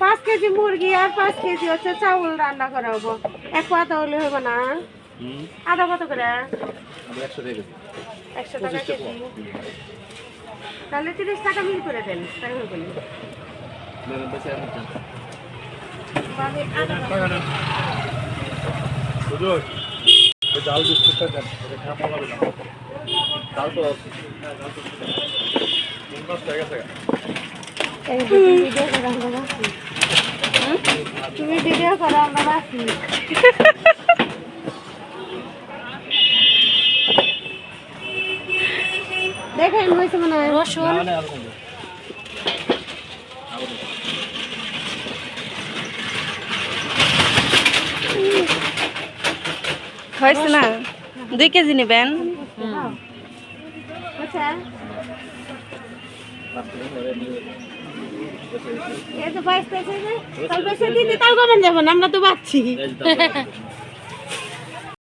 পাঁচ কেজি মুরগি আর পাঁচ কেজি হচ্ছে চাউল রান্না করা হব। এক পাতা হলে হবে না? আদা কত করে? একশো টাকা কেজি। একশো টাকা কেজি। তাহলে তিরিশ টাকা মিল করে দেন তাই ডাল বিস্কুটটা দেন খাওয়া পাওয়া না। ডাল তো আছে। তিন এই ভিডিও করে আমরা বাকি তুমি ভিডিও করো আমরা বাকি দেখেন হয়েছে মনে হয় রসুন না? হয়েছে দুই কেজি নেবেন? আচ্ছা। আমরা তো পাচ্ছি